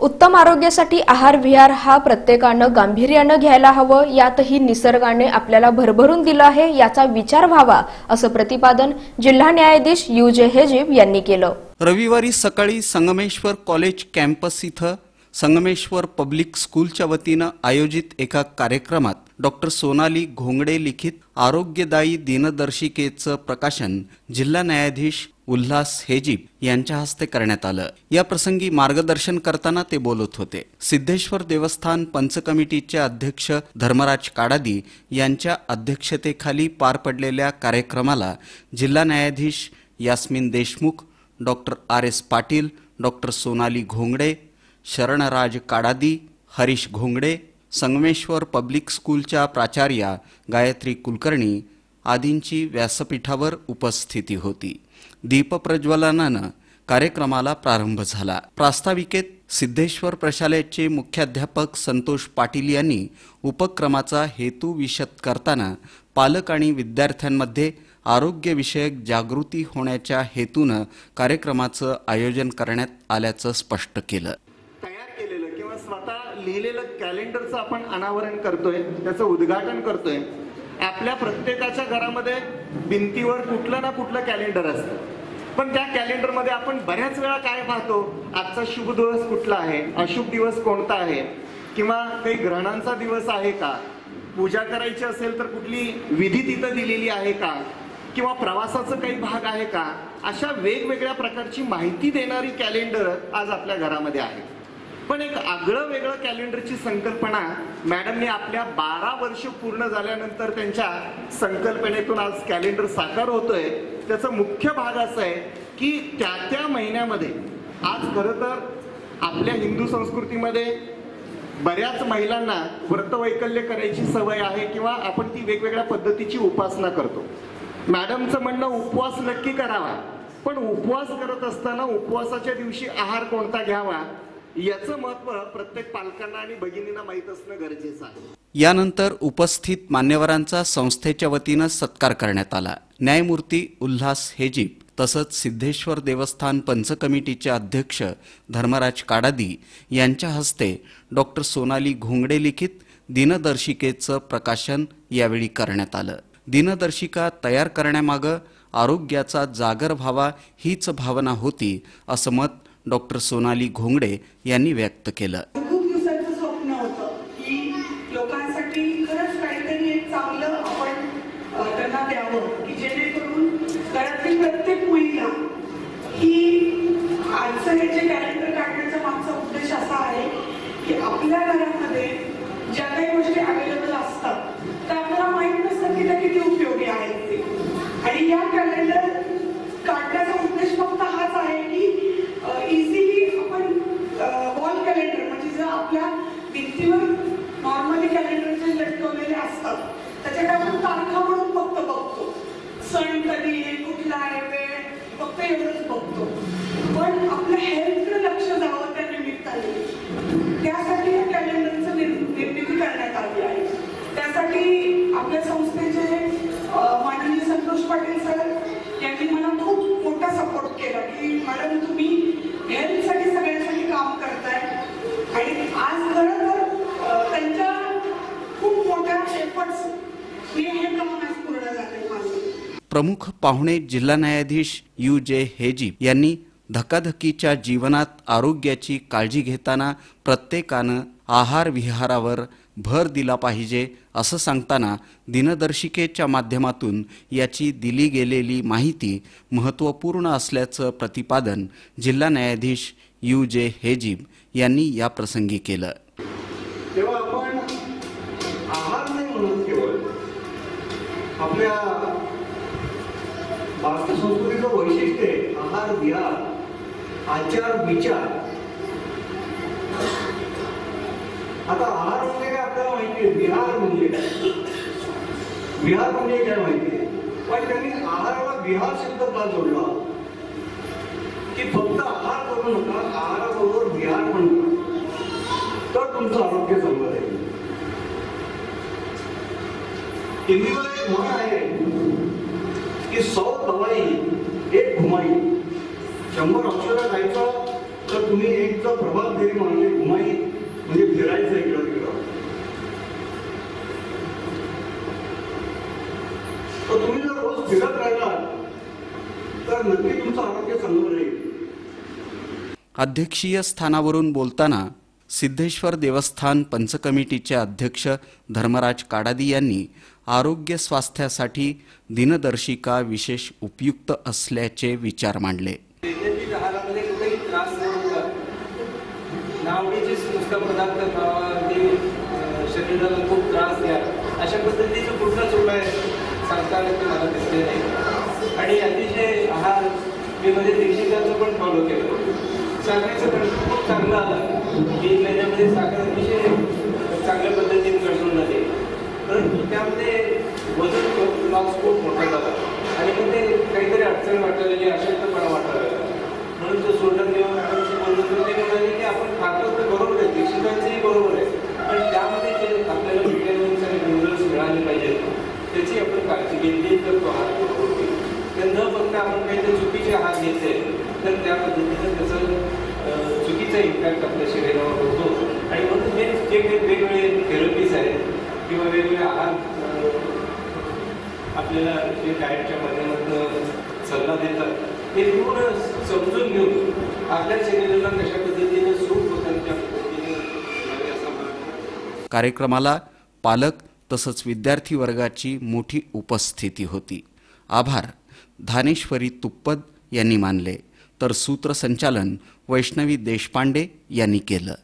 उत्तम आरोग्यासाठी आहार विहार हा प्रत्येकानं गांभीर्यानं घ्यायला हवं. यातही निसर्गाने आपल्याला भरभरून दिलं आहे याचा विचार व्हावा असं प्रतिपादन जिल्हा न्यायाधीश यू. जे. हेजीब यांनी केलं. रविवारी सकाळी संगमेश्वर कॉलेज कॅम्पस इथं संगमेश्वर पब्लिक स्कूलच्या वतीनं आयोजित एका कार्यक्रमात डॉक्टर सोनाली घोंगडे लिखित आरोग्यदायी दिनदर्शिकेचं प्रकाशन जिल्हा न्यायाधीश उल्हास हेजीब यांच्या हस्ते करण्यात आलं. या प्रसंगी मार्गदर्शन करताना ते बोलत होते. सिद्धेश्वर देवस्थान पंच कमिटीचे अध्यक्ष धर्मराज काडादी यांच्या अध्यक्षतेखाली पार पडलेल्या कार्यक्रमाला जिल्हा न्यायाधीश Yasmin Deshmukh doctor R. S. Patil doctor Sonali Ghongade Sharanraj Kadadi Harish Ghongade Sangameshwar public स्कूलच्या प्राचार्या गायत्री कुलकर्णी आदींची व्यासपीठावर उपस्थिती होती. दीपप्रज्वलनानं कार्यक्रमाला प्रारंभ झाला. प्रास्ताविकेत सिद्धेश्वर प्रशालेचे मुख्याध्यापक संतोष पाटील यांनी उपक्रमाचा हेतू विशद करताना पालक आणि विद्यार्थ्यांमध्ये आरोग्यविषयक जागृती होण्याच्या हेतूनं कार्यक्रमाचं आयोजन करण्यात आल्याचं स्पष्ट केलं. तयार केलेलं किंवा स्वतः लिहिलेलं कॅलेंडरचं आपण अनावरण करतोय त्याचं उद्घाटन करतोय आपल्या प्रत्येकाच्या घरामध्ये भिंतीवर कुठलं ना कुठलं कॅलेंडर असतं. पण त्या कॅलेंडरमध्ये आपण बऱ्याच वेळा काय पाहतो? आजचा शुभ दिवस कुठला आहे? अशुभ दिवस कोणता आहे? किंवा काही ग्रहणांचा दिवस आहे का? पूजा करायची असेल तर कुठली विधी तिथं दिलेली आहे का? किंवा प्रवासाचं काही भाग आहे का? अशा वेगवेगळ्या प्रकारची माहिती देणारी कॅलेंडर आज आपल्या घरामध्ये आहे. पण एक आगळं वेगळं कॅलेंडरची संकल्पना मॅडमने आपल्या बारा वर्ष पूर्ण झाल्यानंतर त्यांच्या संकल्पनेतून आज कॅलेंडर साकार होतोय. त्याचा मुख्य भाग असा आहे की त्या त्या महिन्यामध्ये आज खरं तर आपल्या हिंदू संस्कृतीमध्ये बऱ्याच महिलांना व्रतवैकल्य करायची सवय आहे किंवा आपण ती वेगवेगळ्या पद्धतीची उपासना करतो. मॅडमचं म्हणणं उपवास नक्की करावा. पण उपवास करत असताना उपवासाच्या दिवशी आहार कोणता घ्यावा? याचं महत्त्व प्रत्येक पालकांना आणि भगिनींना माहीत असणं गरजेचं आहे. यानंतर उपस्थित मान्यवरांचा संस्थेच्या वतीनं सत्कार करण्यात आला. न्यायमूर्ती उल्हास हेजीब तसंच सिद्धेश्वर देवस्थान पंच कमिटीचे अध्यक्ष धर्मराज काडादी यांच्या हस्ते डॉक्टर सोनाली घोंगडे लिखित दिनदर्शिकेचं प्रकाशन यावेळी करण्यात आलं. दिनदर्शिका तयार करण्यामागं आरोग्याचा जागर व्हावा हीच भावना होती असं मत डॉक्टर सोनाली घोंगडे यांनी व्यक्त केलं. खूप दिवसाचं स्वप्न होतं की लोकांसाठी खरंच काहीतरी एक चांगलं आपण त्यांना द्यावं की जेणेकरून घरातील प्रत्येक मुलीला की आजचं हे जे कॅलेंडर काढण्याचा मागचा उद्देश असा आहे की आपल्या घरामध्ये ज्या काही गोष्टी अवेलेबल असतात त्या आपल्याला माहीत नसतं की त्या किती उपयोगी आहेत ते. आणि या कॅलेंडर काढण्याचा उद्देश फक्त हाच आहे की इझिली आपण वॉल कॅलेंडर म्हणजे जर आपल्या भिंतीवर नॉर्मली कॅलेंडर जे लटकवलेले असतात त्याच्याकडे आपण तारखा म्हणून फक्त बघतो आहे कुठला आहे ते फक्त एवढंच बघतो. पण आपल्या हेल्थकडे लक्ष जावं त्या निमित्ताने. त्यासाठी या कॅलेंडरचं निर्- निर्मिती करण्यात आली आहे. त्यासाठी आपल्या संस्थेचे माननीय संतोष पाटील सर यांनी मला खूप मोठा सपोर्ट केला की मॅडम तुम्ही हेल्थसाठी सगळ्यांसाठी काम करताय. आणि आज खरं तर त्यांच्या खूप मोठ्या एफर्ट्स हे काम आज पूर्ण झाले माझं. प्रमुख पाहुणे जिल्हा न्यायाधीश यू जे हेजी यांनी धकाधकीच्या जीवनात आरोग्याची काळजी घेताना प्रत्येकानं आहार विहारावर भर दिला पाहिजे असं सांगताना दिनदर्शिकेच्या माध्यमातून याची दिली गेलेली माहिती महत्त्वपूर्ण असल्याचं प्रतिपादन जिल्हा न्यायाधीश यू जे हेजीब यांनी या प्रसंगी केलं. संस्कृतीचं वैशिष्ट्य आहे आहार विहार आचार विचार. आता आहार म्हणजे काय आपल्याला माहिती आहे? विहार म्हणजे काय? विहार म्हणजे काय माहिती आहे? पण त्यांनी आहाराला विहार शब्द का जोडला? की फक्त आहार करू नका आहाराबरोबर विहार म्हणून तर तुमचं आरोग्य चांगलं राहील. हिंदीमध्ये एक म्हण आहे की सौ शंभर अक्षरा जायचं तर तुम्ही एक तर प्रभात फेरी मानली घुमाई म्हणजे फिरायचं इकडं तिकडं. तर तुम्ही जर रोज फिरत राहिलात तर नक्की तुमचं आरोग्य चांगलं राहील. अध्यक्षीय स्थानावरून बोलताना सिद्धेश्वर देवस्थान पंचकमिटीचे अध्यक्ष धर्मराज काडादी यांनी आरोग्य स्वास्थ्यासाठी दिनदर्शिका विशेष उपयुक्त असल्याचे विचार मांडले. पदार्थ खावा शरीराला खूप त्रास द्या. अशा पद्धतीचं कुठलाच उपाय सांगताना ते मला दिसले नाही. आणि अतिशय आहार मी म्हणजे दीक्षिताचं पण फॉलो केलं. साखरेचं पण खूप चांगलं आलं. तीन महिन्यामध्ये साखर अतिशय चांगल्या पद्धतीने घडून आली परंतु त्यामध्ये वजन लॉस खूप मोठा झाला. आणि मग ते काहीतरी अडचण वाटायला लागली अशक्तपणा वाटायला आपण काहीतरी चुकीचे आहार घेतले तर त्या पद्धतीनं त्याचं चुकीचा इम्पॅक्ट आपल्या शरीरावर होतो. आणि म्हणून हे जे काही वेगवेगळे थेरपीज आहेत किंवा वेगवेगळे आहार आपल्याला जे डाएटच्या माध्यमातून सल्ला देतात हे पूर्ण समजून घेऊन आपल्या शरीराला कशा पद्धतीने सूट होतात त्या पद्धतीने कार्यक्रमाला पालक तसंच विद्यार्थी वर्गाची मोठी उपस्थिती होती. आभार. धानेश्वरी तुप्पद यांनी मानले. तर सूत्रसंचालन वैष्णवी देशपांडे यांनी केलं.